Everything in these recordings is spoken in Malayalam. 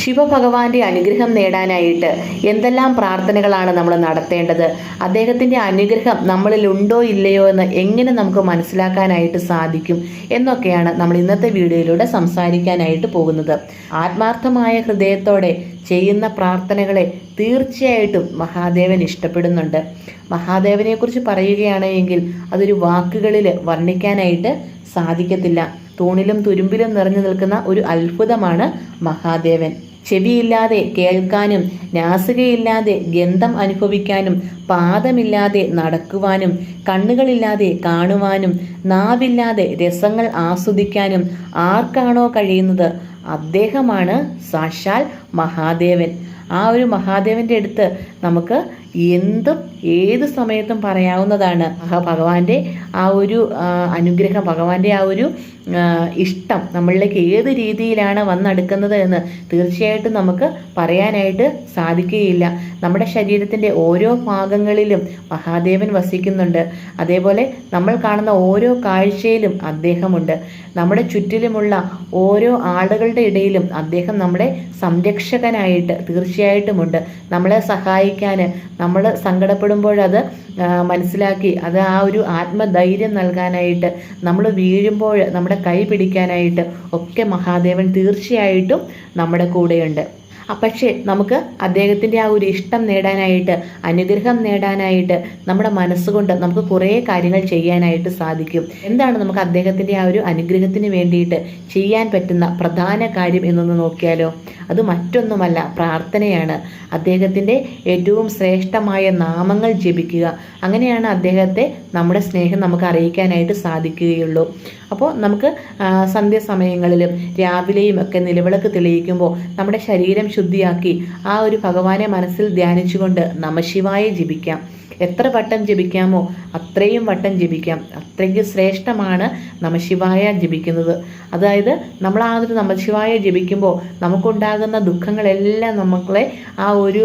ശിവഭഗവാന്റെ അനുഗ്രഹം നേടാനായിട്ട് എന്തെല്ലാം പ്രാർത്ഥനകളാണ് നമ്മൾ നടത്തേണ്ടത്? അദ്ദേഹത്തിന്റെ അനുഗ്രഹം നമ്മളിൽ ഉണ്ടോ ഇല്ലയോ എന്ന് എങ്ങനെ നമുക്ക് മനസ്സിലാക്കാനായിട്ട് സാധിക്കും എന്നൊക്കെയാണ് നമ്മൾ ഇന്നത്തെ വീഡിയോയിലൂടെ സംസാരിക്കാനായിട്ട് പോകുന്നത്. ആത്മാർത്ഥമായ ഹൃദയത്തോടെ ചെയ്യുന്ന പ്രാർത്ഥനകളെ തീർച്ചയായിട്ടും മഹാദേവൻ ഇഷ്ടപ്പെടുന്നുണ്ട്. മഹാദേവനെക്കുറിച്ച് പറയുകയാണെങ്കിൽ അതൊരു വാക്കുകളിൽ വർണിക്കാനായിട്ട് സാധിക്കത്തില്ല. തൂണിലും തുരുമ്പിലും നിറഞ്ഞു നിൽക്കുന്ന ഒരു അത്ഭുതമാണ് മഹാദേവൻ. ചെവിയില്ലാതെ കേൾക്കാനും നാസികയില്ലാതെ ഗന്ധം അനുഭവിക്കാനും പാദമില്ലാതെ നടക്കുവാനും കണ്ണുകളില്ലാതെ കാണുവാനും നാവില്ലാതെ രസങ്ങൾ ആസ്വദിക്കാനും ആർക്കാണോ കഴിയുന്നത് അദ്ദേഹമാണ് സാക്ഷാൽ മഹാദേവൻ. ആ ഒരു മഹാദേവന്റെ അടുത്ത് നമുക്ക് എന്തും ഏത് സമയത്തും പറയാവുന്നതാണ് ആ ഭഗവാന്റെ ആ ഒരു അനുഗ്രഹം ഭഗവാന്റെ ആ ഒരു ഇഷ്ടം നമ്മളിലേക്ക് ഏത് രീതിയിലാണ് വന്നെടുക്കുന്നത് എന്ന് തീർച്ചയായിട്ടും നമുക്ക് പറയാനായിട്ട് സാധിക്കുകയില്ല. നമ്മുടെ ശരീരത്തിന്റെ ഓരോ ഭാഗങ്ങളിലും മഹാദേവൻ വസിക്കുന്നുണ്ട്. അതേപോലെ നമ്മൾ കാണുന്ന ഓരോ കാഴ്ചയിലും അദ്ദേഹമുണ്ട്. നമ്മുടെ ചുറ്റിലുമുള്ള ഓരോ ആളുകളുടെ ഇടയിലും അദ്ദേഹം നമ്മുടെ സംരക്ഷകനായിട്ട് തീർച്ചയായിട്ടുമുണ്ട്. നമ്മളെ സഹായിക്കാൻ നമ്മൾ സങ്കടപ്പെടുമ്പോഴത് ആ, മനസ്സിലാക്കി അത് ആ ഒരു ആത്മധൈര്യം നൽകാനായിട്ട് നമ്മൾ വീഴുമ്പോൾ നമ്മുടെ കൈ പിടിക്കാനായിട്ട് ഒക്കെ മഹാദേവൻ തീർച്ചയായിട്ടും നമ്മുടെ കൂടെയുണ്ട്. പക്ഷേ നമുക്ക് അദ്ദേഹത്തിന്റെ ആ ഒരു ഇഷ്ടം നേടാനായിട്ട് അനുഗ്രഹം നേടാനായിട്ട് നമ്മുടെ മനസ്സുകൊണ്ട് നമുക്ക് കുറേ കാര്യങ്ങൾ ചെയ്യാനായിട്ട് സാധിക്കും. എന്താണ് നമുക്ക് അദ്ദേഹത്തിന്റെ ആ ഒരു അനുഗ്രഹത്തിന് വേണ്ടിയിട്ട് ചെയ്യാൻ പറ്റുന്ന പ്രധാന കാര്യം എന്നൊന്ന് നോക്കിയാലോ? അത് മറ്റൊന്നുമല്ല പ്രാർത്ഥനയാണ്. അദ്ദേഹത്തിന്റെ ഏറ്റവും ശ്രേഷ്ഠമായ നാമങ്ങൾ ജപിക്കുക. അങ്ങനെയാണ് അദ്ദേഹത്തെ നമ്മുടെ സ്നേഹം നമുക്ക് അറിയിക്കാനായിട്ട് സാധിക്കുകയുള്ളൂ. അപ്പോൾ നമുക്ക് സന്ധ്യാസമയങ്ങളിലും രാവിലെയും ഒക്കെ നിലവിളക്ക് തെളിയിക്കുമ്പോൾ നമ്മുടെ ശരീരം ശുദ്ധിയാക്കി ആ ഒരു ഭഗവാനെ മനസ്സിൽ ധ്യാനിച്ചുകൊണ്ട് നമശിവായ ജപിക്കാം. എത്ര വട്ടം ജപിക്കാമോ അത്രയും വട്ടം ജപിക്കാം. അത്രയ്ക്ക് ശ്രേഷ്ഠമാണ് നമശിവായ ജപിക്കുന്നത്. അതായത് നമ്മൾ ആ ഒരു നമശിവായ ജപിക്കുമ്പോൾ നമുക്കുണ്ടാകുന്ന ദുഃഖങ്ങളെല്ലാം നമ്മളെ ആ ഒരു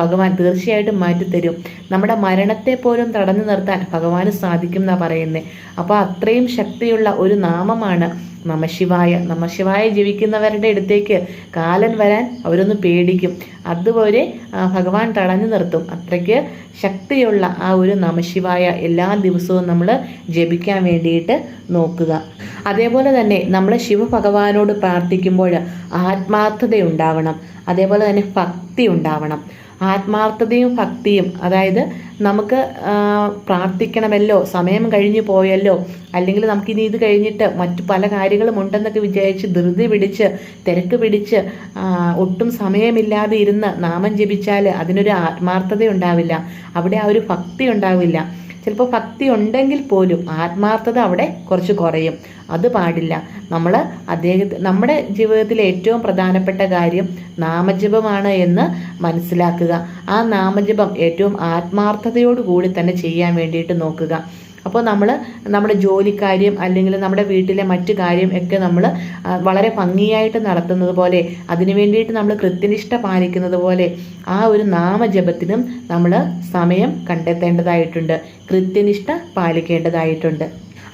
ഭഗവാൻ തീർച്ചയായിട്ടും മാറ്റിത്തരും. നമ്മുടെ മരണത്തെ പോലും തടഞ്ഞു നിർത്താൻ ഭഗവാന് സാധിക്കും എന്നാണ് പറയുന്നത് അപ്പോൾ അത്രയും ശക്തിയുള്ള ഒരു നാമമാണ് നമശിവായ. നമശിവായ ജീവിക്കുന്നവരുടെ അടുത്തേക്ക് കാലൻ വരാൻ അവരൊന്ന് പേടിക്കും. അതുപോലെ ഭഗവാൻ തടഞ്ഞു നിർത്തും. അത്രയ്ക്ക് ശക്തിയുള്ള ആ ഒരു നമശിവായ എല്ലാ ദിവസവും നമ്മൾ ജപിക്കാൻ വേണ്ടിയിട്ട് നോക്കുക. അതേപോലെ തന്നെ നമ്മൾ ശിവഭഗവാനോട് പ്രാർത്ഥിക്കുമ്പോൾ ആത്മാർത്ഥത ഉണ്ടാവണം അതേപോലെ തന്നെ ഭക്തി ഉണ്ടാവണം. ആത്മാർത്ഥതയും ഭക്തിയും അതായത് നമുക്ക് പ്രാർത്ഥിക്കണമല്ലോ സമയം കഴിഞ്ഞു പോയല്ലോ അല്ലെങ്കിൽ നമുക്കിനി ഇത് കഴിഞ്ഞിട്ട് മറ്റു പല കാര്യങ്ങളും ഉണ്ടെന്നൊക്കെ വിചാരിച്ച് ധൃതി പിടിച്ച് തിരക്ക് പിടിച്ച് ഒട്ടും സമയമില്ലാതെ ഇരുന്ന് നാമം ജപിച്ചാൽ അതിനൊരു ആത്മാർത്ഥത ഉണ്ടാവില്ല. അവിടെ ആ ഒരു ഭക്തി ഉണ്ടാവില്ല. ചിലപ്പോൾ ഭക്തി ഉണ്ടെങ്കിൽ പോലും ആത്മാർത്ഥത അവിടെ കുറച്ച് കുറയും. അത് പാടില്ല. നമ്മൾ അദ്ദേഹത്തെ നമ്മുടെ ജീവിതത്തിലെ ഏറ്റവും പ്രധാനപ്പെട്ട കാര്യം നാമജപമാണ് എന്ന് മനസ്സിലാക്കുക. ആ നാമജപം ഏറ്റവും ആത്മാർത്ഥതയോടുകൂടി തന്നെ ചെയ്യാൻ വേണ്ടിയിട്ട് നോക്കുക. അപ്പോൾ നമ്മൾ നമ്മുടെ ജോലിക്കാര്യം അല്ലെങ്കിൽ നമ്മുടെ വീട്ടിലെ മറ്റു കാര്യം ഒക്കെ നമ്മൾ വളരെ ഭംഗിയായിട്ട് നടത്തുന്നത് പോലെ അതിനു വേണ്ടിയിട്ട് നമ്മൾ കൃത്യനിഷ്ഠ പാലിക്കുന്നത് പോലെ ആ ഒരു നാമജപത്തിനും നമ്മൾ സമയം കണ്ടെത്തേണ്ടതായിട്ടുണ്ട്. കൃത്യനിഷ്ഠ പാലിക്കേണ്ടതായിട്ടുണ്ട്.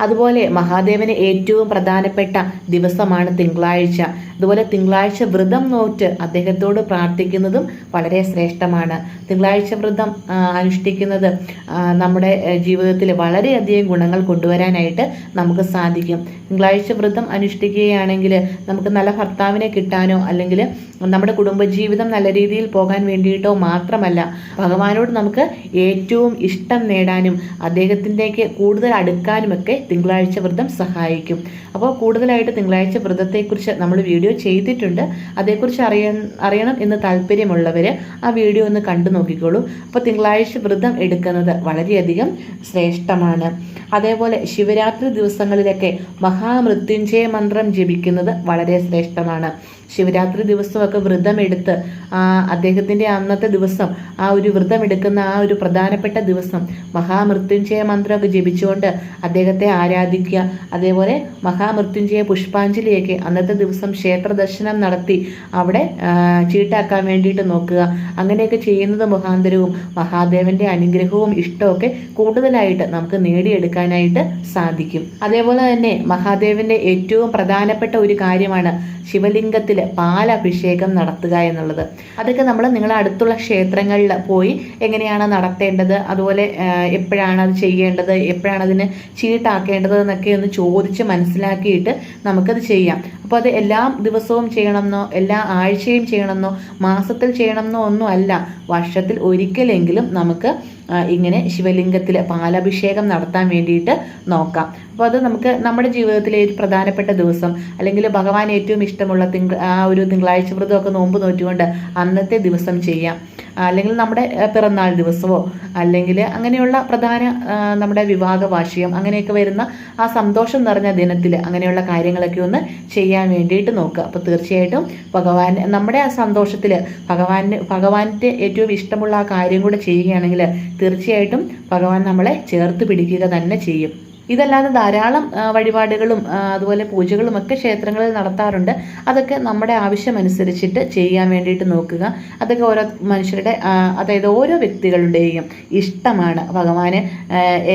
അതുപോലെ മഹാദേവന് ഏറ്റവും പ്രധാനപ്പെട്ട ദിവസമാണ് തിങ്കളാഴ്ച. അതുപോലെ തിങ്കളാഴ്ച വ്രതം നോറ്റ് അദ്ദേഹത്തോട് പ്രാർത്ഥിക്കുന്നതും വളരെ ശ്രേഷ്ഠമാണ്. തിങ്കളാഴ്ച വ്രതം അനുഷ്ഠിക്കുന്നത് നമ്മുടെ ജീവിതത്തിൽ വളരെയധികം ഗുണങ്ങൾ കൊണ്ടുവരാനായിട്ട് നമുക്ക് സാധിക്കും. തിങ്കളാഴ്ച വ്രതം അനുഷ്ഠിക്കുകയാണെങ്കിൽ നമുക്ക് നല്ല ഭർത്താവിനെ കിട്ടാനോ അല്ലെങ്കിൽ നമ്മുടെ കുടുംബജീവിതം നല്ല രീതിയിൽ പോകാൻ വേണ്ടിയിട്ടോ മാത്രമല്ല ഭഗവാനോട് നമുക്ക് ഏറ്റവും ഇഷ്ടം നേടാനും അദ്ദേഹത്തിന്റെ കൂടുതൽ അടുക്കാനുമൊക്കെ തിങ്കളാഴ്ച വ്രതം സഹായിക്കും. അപ്പോൾ കൂടുതലായിട്ട് തിങ്കളാഴ്ച വ്രതത്തെക്കുറിച്ച് നമ്മൾ വീഡിയോ ചെയ്തിട്ടുണ്ട്. അതേക്കുറിച്ച് അറിയ അറിയണം എന്ന് താല്പര്യമുള്ളവർ ആ വീഡിയോ ഒന്ന് കണ്ടു നോക്കിക്കോളൂ. അപ്പോൾ തിങ്കളാഴ്ച വ്രതം എടുക്കുന്നത് വളരെയധികം ശ്രേഷ്ഠമാണ്. അതേപോലെ ശിവരാത്രി ദിവസങ്ങളിലൊക്കെ മഹാമൃത്യുഞ്ജയ മന്ത്രം ജപിക്കുന്നത് വളരെ ശ്രേഷ്ഠമാണ്. ശിവരാത്രി ദിവസമൊക്കെ വ്രതമെടുത്ത് ആ അദ്ദേഹത്തിന്റെ അന്നത്തെ ദിവസം ആ ഒരു വ്രതമെടുക്കുന്ന ആ ഒരു പ്രധാനപ്പെട്ട ദിവസം മഹാമൃത്യുഞ്ജയ മന്ത്രമൊക്കെ ജപിച്ചുകൊണ്ട് അദ്ദേഹത്തെ ആരാധിക്കുക അതേപോലെ മഹാമൃത്യുഞ്ജയ പുഷ്പാഞ്ജലിയൊക്കെ അന്നത്തെ ദിവസം ക്ഷേത്ര ദർശനം നടത്തി അവിടെ ചീട്ടാക്കാൻ വേണ്ടിയിട്ട് നോക്കുക. അങ്ങനെയൊക്കെ ചെയ്യുന്നത് മുഖാന്തരവും മഹാദേവന്റെ അനുഗ്രഹവും ഇഷ്ടമൊക്കെ കൂടുതലായിട്ട് നമുക്ക് നേടിയെടുക്കാനായിട്ട് സാധിക്കും. അതേപോലെ തന്നെ മഹാദേവന്റെ ഏറ്റവും പ്രധാനപ്പെട്ട ഒരു കാര്യമാണ് ശിവലിംഗത്തിൽ പാലഭിഷേകം നടത്തുക എന്നുള്ളത്. അതൊക്കെ നമ്മൾ നിങ്ങളുടെ അടുത്തുള്ള ക്ഷേത്രങ്ങളിൽ പോയി എങ്ങനെയാണ് നടത്തേണ്ടത്? അതുപോലെ എപ്പോഴാണ് അത് ചെയ്യേണ്ടത്? എപ്പോഴാണ് അതിന് ചീട്ടാക്കേണ്ടത് എന്നൊക്കെ ഒന്ന് ചോദിച്ച് മനസ്സിലാക്കിയിട്ട് നമുക്കത് ചെയ്യാം. അപ്പോൾ അത് എല്ലാ ദിവസവും ചെയ്യണമെന്നോ എല്ലാ ആഴ്ചയും ചെയ്യണമെന്നോ മാസത്തിൽ ചെയ്യണമെന്നോ ഒന്നും അല്ല. വർഷത്തിൽ ഒരിക്കലെങ്കിലും നമുക്ക് ഇങ്ങനെ ശിവലിംഗത്തിൽ പാലഭിഷേകം നടത്താൻ വേണ്ടിയിട്ട് നോക്കാം. അപ്പോൾ അത് നമുക്ക് നമ്മുടെ ജീവിതത്തിലെ ഒരു പ്രധാനപ്പെട്ട ദിവസം അല്ലെങ്കിൽ ഭഗവാൻ ഏറ്റവും ഇഷ്ടമുള്ള തിങ്ക ആ ഒരു തിങ്കളാഴ്ച വ്രതമൊക്കെ നോമ്പ് നോറ്റുകൊണ്ട് അന്നത്തെ ദിവസം ചെയ്യാം. അല്ലെങ്കിൽ നമ്മുടെ പിറന്നാൾ ദിവസമോ അല്ലെങ്കിൽ അങ്ങനെയുള്ള പ്രധാന നമ്മുടെ വിവാഹ വാർഷികം അങ്ങനെയൊക്കെ വരുന്ന ആ സന്തോഷം നിറഞ്ഞ ദിനത്തിൽ അങ്ങനെയുള്ള കാര്യങ്ങളൊക്കെ ഒന്ന് ചെയ്യാൻ വേണ്ടിയിട്ട് നോക്കുക. അപ്പോൾ തീർച്ചയായിട്ടും ഭഗവാൻ നമ്മുടെ ആ സന്തോഷത്തിൽ ഭഗവാന് ഭഗവാന്റെ ഏറ്റവും ഇഷ്ടമുള്ള ആ കാര്യം കൂടെ ചെയ്യുകയാണെങ്കിൽ തീർച്ചയായിട്ടും ഭഗവാൻ നമ്മളെ ചേർത്ത് പിടിക്കുക തന്നെ ചെയ്യും. ഇതല്ലാതെ ധാരാളം വഴിപാടുകളും അതുപോലെ പൂജകളും ഒക്കെ ക്ഷേത്രങ്ങളിൽ നടത്താറുണ്ട്. അതൊക്കെ നമ്മുടെ ആവശ്യമനുസരിച്ചിട്ട് ചെയ്യാൻ വേണ്ടിയിട്ട് നോക്കുക. അതൊക്കെ ഓരോ മനുഷ്യരുടെ അതായത് ഓരോ വ്യക്തികളുടെയും ഇഷ്ടമാണ് ഭഗവാന്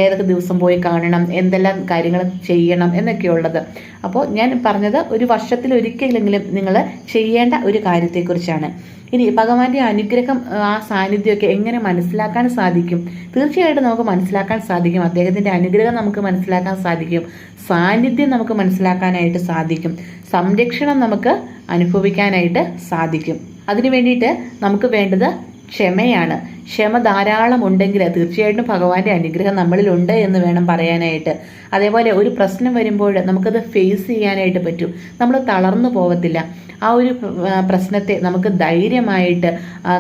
ഏതൊക്കെ ദിവസം പോയി കാണണം എന്തെല്ലാം കാര്യങ്ങൾ ചെയ്യണം എന്നൊക്കെയുള്ളത്. അപ്പോൾ ഞാൻ പറഞ്ഞത് ഒരു വർഷത്തിൽ ഒരിക്കലെങ്കിലും നിങ്ങൾ ചെയ്യേണ്ട ഒരു കാര്യത്തെക്കുറിച്ചാണ്. ഇനി ഭഗവാന്റെ അനുഗ്രഹം ആ സാന്നിധ്യമൊക്കെ എങ്ങനെ മനസ്സിലാക്കാൻ സാധിക്കും? തീർച്ചയായിട്ടും നമുക്ക് മനസ്സിലാക്കാൻ സാധിക്കും. അദ്ദേഹത്തിന്റെ അനുഗ്രഹം നമുക്ക് മനസ്സിലാക്കാൻ സാധിക്കും. സാന്നിധ്യം നമുക്ക് മനസ്സിലാക്കാനായിട്ട് സാധിക്കും. സംരക്ഷണം നമുക്ക് അനുഭവിക്കാനായിട്ട് സാധിക്കും. അതിനു വേണ്ടിയിട്ട് നമുക്ക് വേണ്ടത് ക്ഷമയാണ്. ക്ഷമ ധാരാളം ഉണ്ടെങ്കിൽ തീർച്ചയായിട്ടും ഭഗവാന്റെ അനുഗ്രഹം നമ്മളിലുണ്ട് എന്ന് വേണം പറയാനായിട്ട്. അതേപോലെ ഒരു പ്രശ്നം വരുമ്പോൾ നമുക്കത് ഫേസ് ചെയ്യാനായിട്ട് പറ്റും. നമ്മൾ തളർന്നു പോകത്തില്ല ആ ഒരു പ്രശ്നത്തെ നമുക്ക് ധൈര്യമായിട്ട്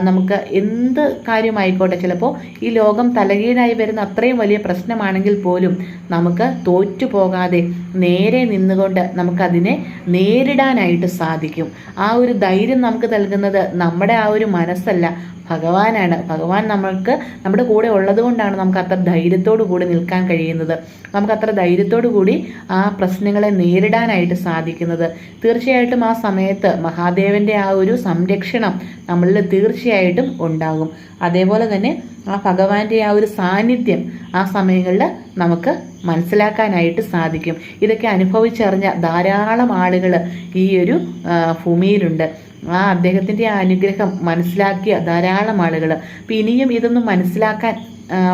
നമുക്ക് എന്ത് കാര്യമായിക്കോട്ടെ ചിലപ്പോൾ ഈ ലോകം തലകീഴായി വരുന്ന അത്രയും വലിയ പ്രശ്നമാണെങ്കിൽ പോലും നമുക്ക് തോറ്റു പോകാതെ നേരെ നിന്നുകൊണ്ട് നമുക്കതിനെ നേരിടാനായിട്ട് സാധിക്കും. ആ ഒരു ധൈര്യം നമുക്ക് നൽകുന്നത് നമ്മുടെ ആ ഒരു മനസ്സല്ല. ഭഗവാനാണ്. ഭഗവാൻ നമ്മൾക്ക് നമ്മുടെ കൂടെ ഉള്ളത് കൊണ്ടാണ് നമുക്ക് അത്ര ധൈര്യത്തോടു കൂടി നിൽക്കാൻ കഴിയുന്നത്. നമുക്ക് അത്ര ധൈര്യത്തോടു കൂടി ആ പ്രശ്നങ്ങളെ നേരിടാനായിട്ട് സാധിക്കുന്നത്. തീർച്ചയായിട്ടും ആ സമയത്ത് മഹാദേവന്റെ ആ ഒരു സംരക്ഷണം നമ്മളിൽ തീർച്ചയായിട്ടും ഉണ്ടാകും. അതേപോലെ തന്നെ ആ ഭഗവാന്റെ ആ ഒരു സാന്നിധ്യം ആ സമയങ്ങളിൽ നമുക്ക് മനസ്സിലാക്കാനായിട്ട് സാധിക്കും. ഇതൊക്കെ അനുഭവിച്ചറിഞ്ഞ ധാരാളം ആളുകൾ ഈ ഒരു ഭൂമിയിലുണ്ട്. ആ അദ്ദേഹത്തിന്റെ ആ അനുഗ്രഹം മനസ്സിലാക്കിയ ധാരാളം ആളുകൾ അപ്പം ഇനിയും ഇതൊന്നും മനസ്സിലാക്കാൻ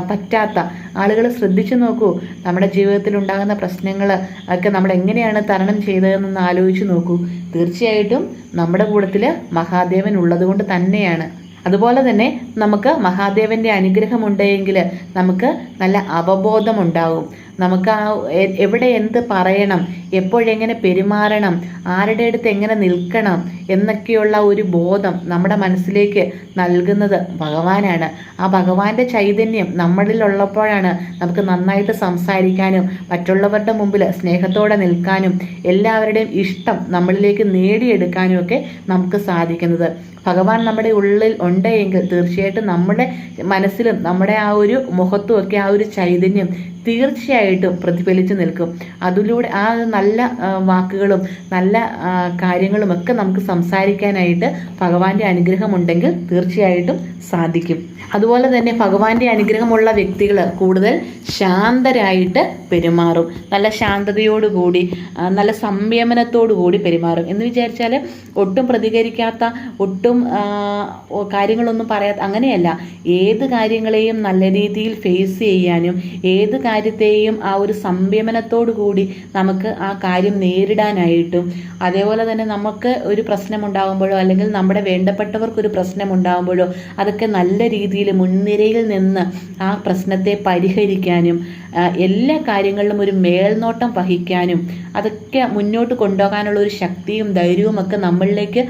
പറ്റാത്ത ആളുകൾ ശ്രദ്ധിച്ചു നോക്കൂ. നമ്മുടെ ജീവിതത്തിൽ ഉണ്ടാകുന്ന പ്രശ്നങ്ങൾ ഒക്കെ നമ്മൾ എങ്ങനെയാണ് തരണം ചെയ്തതെന്നൊന്ന് ആലോചിച്ച് നോക്കൂ. തീർച്ചയായിട്ടും നമ്മുടെ കൂട്ടത്തിൽ മഹാദേവൻ ഉള്ളതുകൊണ്ട് തന്നെയാണ്. അതുപോലെ തന്നെ നമുക്ക് മഹാദേവന്റെ അനുഗ്രഹമുണ്ടെങ്കിൽ നമുക്ക് നല്ല അവബോധമുണ്ടാകും നമുക്ക് ആ എവിടെ എന്ത് പറയണം എപ്പോഴെങ്ങനെ പെരുമാറണം ആരുടെ അടുത്ത് എങ്ങനെ നിൽക്കണം എന്നൊക്കെയുള്ള ഒരു ബോധം നമ്മുടെ മനസ്സിലേക്ക് നൽകുന്നത് ഭഗവാനാണ്. ആ ഭഗവാന്റെ ചൈതന്യം നമ്മളിലുള്ളപ്പോഴാണ് നമുക്ക് നന്നായിട്ട് സംസാരിക്കാനും മറ്റുള്ളവരുടെ മുമ്പിൽ സ്നേഹത്തോടെ നിൽക്കാനും എല്ലാവരുടെയും ഇഷ്ടം നമ്മളിലേക്ക് നേടിയെടുക്കാനും ഒക്കെ നമുക്ക് സാധിക്കുന്നത്. ഭഗവാൻ നമ്മുടെ ഉള്ളിൽ ഉണ്ട് എങ്കിൽ തീർച്ചയായിട്ടും നമ്മുടെ മനസ്സിലും നമ്മുടെ ആ ഒരു മുഖത്തും ഒക്കെ ആ ഒരു ചൈതന്യം തീർച്ചയായിട്ടും പ്രതിഫലിച്ചു നിൽക്കും. അതിലൂടെ ആ നല്ല വാക്കുകളും നല്ല കാര്യങ്ങളും ഒക്കെ നമുക്ക് സംസാരിക്കാനായിട്ട് ഭഗവാന്റെ അനുഗ്രഹം ഉണ്ടെങ്കിൽ തീർച്ചയായിട്ടും സാധിക്കും. അതുപോലെ തന്നെ ഭഗവാന്റെ അനുഗ്രഹമുള്ള വ്യക്തികൾ കൂടുതൽ ശാന്തരായിട്ട് പെരുമാറും. നല്ല ശാന്തതയോടുകൂടി നല്ല സംയമനത്തോടു കൂടി പെരുമാറും. എന്ന് വിചാരിച്ചാൽ ഒട്ടും പ്രതികരിക്കാത്ത ഒട്ടും കാര്യങ്ങളൊന്നും പറയാത്ത അങ്ങനെയല്ല. ഏത് കാര്യങ്ങളെയും നല്ല രീതിയിൽ ഫേസ് ചെയ്യാനും ഏത് കാര്യത്തെയും ആ ഒരു സംയമനത്തോടു കൂടി നമുക്ക് ആ കാര്യം നേരിടാനായിട്ടും അതേപോലെ തന്നെ നമുക്ക് ഒരു പ്രശ്നം ഉണ്ടാകുമ്പോഴോ അല്ലെങ്കിൽ നമ്മുടെ വേണ്ടപ്പെട്ടവർക്ക് ഒരു പ്രശ്നം ഉണ്ടാകുമ്പോഴോ അതൊക്കെ നല്ല രീതിയിൽ മുൻനിരയിൽ നിന്ന് ആ പ്രശ്നത്തെ പരിഹരിക്കാനും എല്ലാ കാര്യങ്ങളിലും ഒരു മേൽനോട്ടം വഹിക്കാനും അതൊക്കെ മുന്നോട്ട് കൊണ്ടുപോകാനുള്ള ഒരു ശക്തിയും ധൈര്യവും ഒക്കെ നമ്മളിലേക്ക്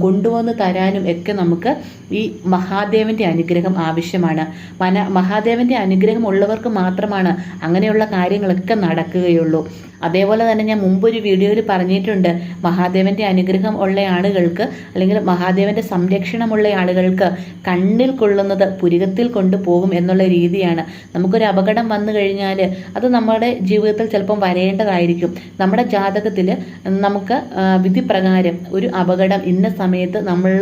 കൊണ്ടുവന്ന് തരാനും ഒക്കെ നമുക്ക് ഈ മഹാദേവന്റെ അനുഗ്രഹം ആവശ്യമാണ്. മന മഹാദേവന്റെ അനുഗ്രഹം ഉള്ളവർക്ക് മാത്രമാണ് അങ്ങനെയുള്ള കാര്യങ്ങളൊക്കെ നടക്കുകയുള്ളൂ. അതേപോലെ തന്നെ ഞാൻ മുമ്പൊരു വീഡിയോയിൽ പറഞ്ഞിട്ടുണ്ട് മഹാദേവന്റെ അനുഗ്രഹം ഉള്ള ആളുകൾക്ക് അല്ലെങ്കിൽ മഹാദേവന്റെ സംരക്ഷണമുള്ള ആളുകൾക്ക് കണ്ണിൽ കൊള്ളുന്നത് പുരികത്തിൽ കൊണ്ടുപോകും എന്നുള്ള രീതിയാണ്. നമുക്കൊരു അപകടം വന്നു കഴിഞ്ഞാൽ അത് നമ്മുടെ ജീവിതത്തിൽ ചിലപ്പം വരേണ്ടതായിരിക്കും. നമ്മുടെ ജാതകത്തിൽ നമുക്ക് വിധിപ്രകാരം വിധി പ്രകാരം ഒരു അപകടം ഇന്ന സമയത്ത് നമ്മൾ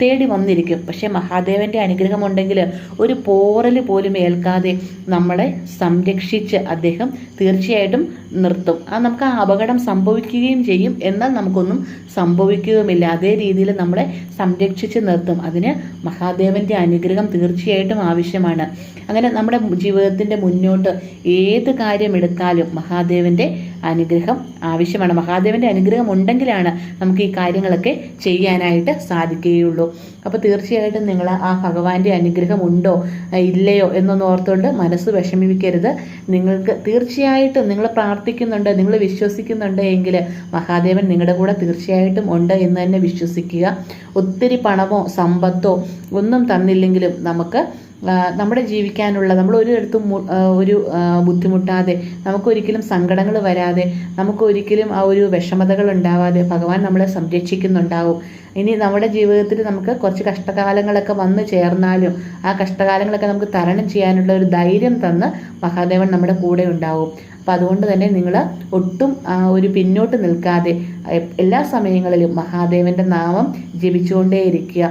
തേടി വന്നിരിക്കും. പക്ഷേ മഹാദേവന്റെ അനുഗ്രഹം ഉണ്ടെങ്കിൽ ഒരു പോറൽ പോലും ഏൽക്കാതെ നമ്മളെ സംരക്ഷിച്ച് അദ്ദേഹം തീർച്ചയായിട്ടും നിർത്തും. ആ നമുക്ക് ആ അപകടം സംഭവിക്കുകയും ചെയ്യും. എന്നാൽ നമുക്കൊന്നും സംഭവിക്കുകയുമില്ല. അതേ രീതിയിൽ നമ്മളെ സംരക്ഷിച്ച് നിർത്തും. അതിന് മഹാദേവന്റെ അനുഗ്രഹം തീർച്ചയായിട്ടും ആവശ്യമാണ്. അങ്ങനെ നമ്മുടെ ജീവിതത്തിന്റെ മുന്നോട്ട് ഏത് കാര്യം എടുത്താലും മഹാദേവന്റെ അനുഗ്രഹം ആവശ്യമാണ്. മഹാദേവന്റെ അനുഗ്രഹം ഉണ്ടെങ്കിലാണ് നമുക്ക് ഈ കാര്യങ്ങളൊക്കെ ചെയ്യാനായിട്ട് സാധിക്കുകയുള്ളൂ. അപ്പോൾ തീർച്ചയായിട്ടും നിങ്ങൾ ആ ഭഗവാന്റെ അനുഗ്രഹം ഉണ്ടോ ഇല്ലയോ എന്നൊന്ന് ഓർത്തുകൊണ്ട് മനസ്സ് വിഷമിപ്പിക്കരുത്. നിങ്ങൾക്ക് തീർച്ചയായിട്ടും നിങ്ങൾ പ്രാർത്ഥിക്കുന്നുണ്ട് നിങ്ങൾ വിശ്വസിക്കുന്നുണ്ട് എങ്കിൽ മഹാദേവൻ നിങ്ങളുടെ കൂടെ തീർച്ചയായിട്ടും ഉണ്ട് എന്ന് തന്നെ വിശ്വസിക്കുക. ഒത്തിരി പണമോ സമ്പത്തോ ഒന്നും തന്നില്ലെങ്കിലും നമുക്ക് നമ്മുടെ ജീവിക്കാനുള്ള നമ്മൾ ഒരിടത്തും ഒരു ബുദ്ധിമുട്ടാതെ നമുക്കൊരിക്കലും സങ്കടങ്ങൾ വരാതെ നമുക്കൊരിക്കലും ആ ഒരു വിഷമതകൾ ഉണ്ടാവാതെ ഭഗവാൻ നമ്മളെ സംരക്ഷിക്കുന്നുണ്ടാവും. ഇനി നമ്മുടെ ജീവിതത്തിൽ നമുക്ക് കുറച്ച് കഷ്ടകാലങ്ങളൊക്കെ വന്നു ചേർന്നാലും ആ കഷ്ടകാലങ്ങളൊക്കെ നമുക്ക് തരണം ചെയ്യാനുള്ള ഒരു ധൈര്യം തന്ന് മഹാദേവൻ നമ്മുടെ കൂടെ ഉണ്ടാവും. അപ്പം അതുകൊണ്ട് തന്നെ നിങ്ങൾ ഒട്ടും ഒരു പിന്നോട്ട് നിൽക്കാതെ എല്ലാ സമയങ്ങളിലും മഹാദേവന്റെ നാമം ജപിച്ചുകൊണ്ടേയിരിക്കുക.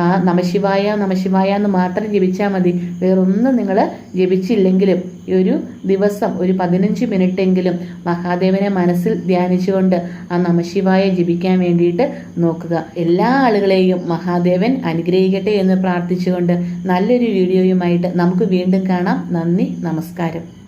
ആ നമശിവായ നമശിവായ എന്ന് മാത്രം ജപിച്ചാൽ മതി. വേറൊന്നും നിങ്ങൾ ജപിച്ചില്ലെങ്കിലും ഒരു ദിവസം ഒരു പതിനഞ്ച് മിനിറ്റെങ്കിലും മഹാദേവനെ മനസ്സിൽ ധ്യാനിച്ചുകൊണ്ട് ആ നമശിവായ ജപിക്കാൻ വേണ്ടിയിട്ട് നോക്കുക. എല്ലാ ആളുകളെയും മഹാദേവൻ അനുഗ്രഹിക്കട്ടെ എന്ന് പ്രാർത്ഥിച്ചുകൊണ്ട് നല്ലൊരു വീഡിയോയുമായിട്ട് നമുക്ക് വീണ്ടും കാണാം. നന്ദി നമസ്കാരം.